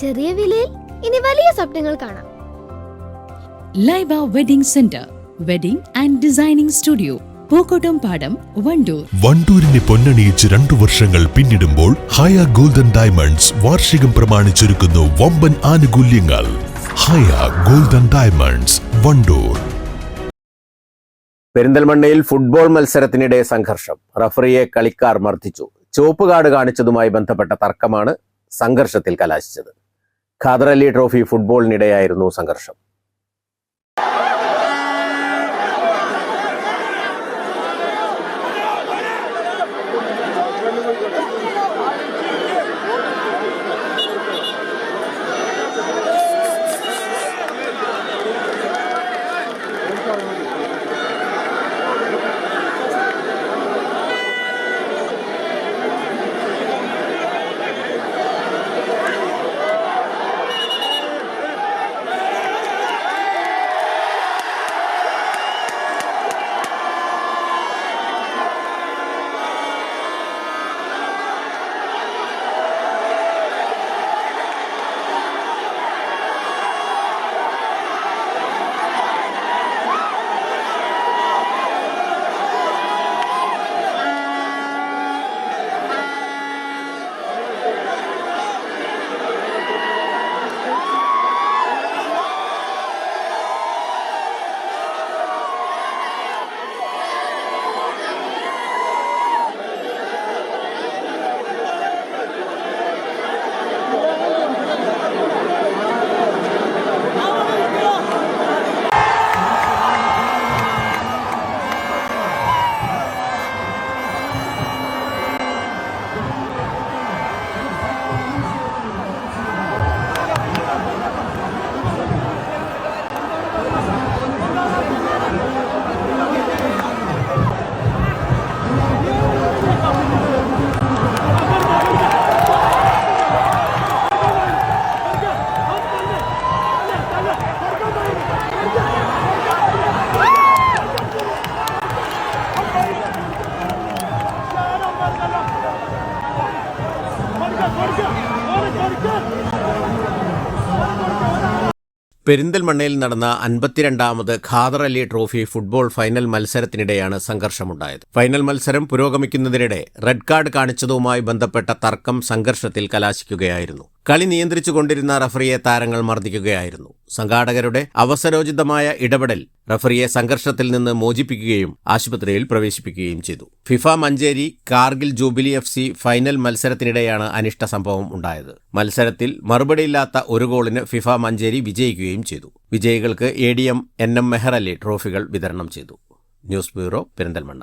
ചെറിയ വിലയിൽ ഇനി വലിയ സ്വപ്നങ്ങൾ കാണാം. Laiba wedding centre wedding and designing studio Pookkottam padam Wandoor. വണ്ടൂരിനെ പൊന്നണിയിച്ച് രണ്ടു വർഷങ്ങൾ പിന്നിടുമ്പോൾ ഹയ ഗോൾഡൻ ഡയമണ്ട്സ് വാർഷികം പ്രമാണിച്ചൊരുക്കുന്നു വമ്പൻ ആനുകൂല്യങ്ങൾ. Haya golden diamonds Wandoor. പെരിന്തൽമണ്ണയിൽ ഫുട്ബോൾ മത്സരത്തിനിടെ സംഘർഷം. റഫറിയെ കളിക്കാർ മർദ്ദിച്ചു. ചുവപ്പ് കാർഡ് കാണിച്ചതുമായി ബന്ധപ്പെട്ട തർക്കമാണ് സംഘർഷത്തിൽ കലാശിച്ചത്. ഖാദർ അലി ട്രോഫി ഫുട്ബോളിനിടെയായിരുന്നു സംഘർഷം. പെരിന്തൽമണ്ണയിൽ നടന്ന അൻപത്തിരണ്ടാമത് Khader Ali trophy football final മത്സരത്തിനിടെയാണ് സംഘർഷമുണ്ടായത്. ഫൈനൽ മത്സരം പുരോഗമിക്കുന്നതിനിടെ റെഡ് കാർഡ് കാണിച്ചതുമായി ബന്ധപ്പെട്ട തർക്കം സംഘർഷത്തിൽ കലാശിക്കുകയായിരുന്നു. കളി നിയന്ത്രിച്ചു കൊണ്ടിരുന്ന റഫറിയെ താരങ്ങൾ മർദ്ദിക്കുകയായിരുന്നു. സംഘാടകരുടെ അവസരോചിതമായ ഇടപെടൽ റഫറിയെ സംഘർഷത്തിൽ നിന്ന് മോചിപ്പിക്കുകയും ആശുപത്രിയിൽ പ്രവേശിപ്പിക്കുകയും ചെയ്തു. FIFA Manjeri Kargil jubilee F C final മത്സരത്തിനിടെയാണ് അനിഷ്ട സംഭവം ഉണ്ടായത്. മത്സരത്തിൽ മറുപടിയില്ലാത്ത ഒരു ഗോളിന് ഫിഫ മഞ്ചേരി വിജയിക്കുകയും ചെയ്തു. വിജയികൾക്ക് A D M N M Meher Ali ട്രോഫികൾ വിതരണം ചെയ്തു. News bureau Perinthalmanna.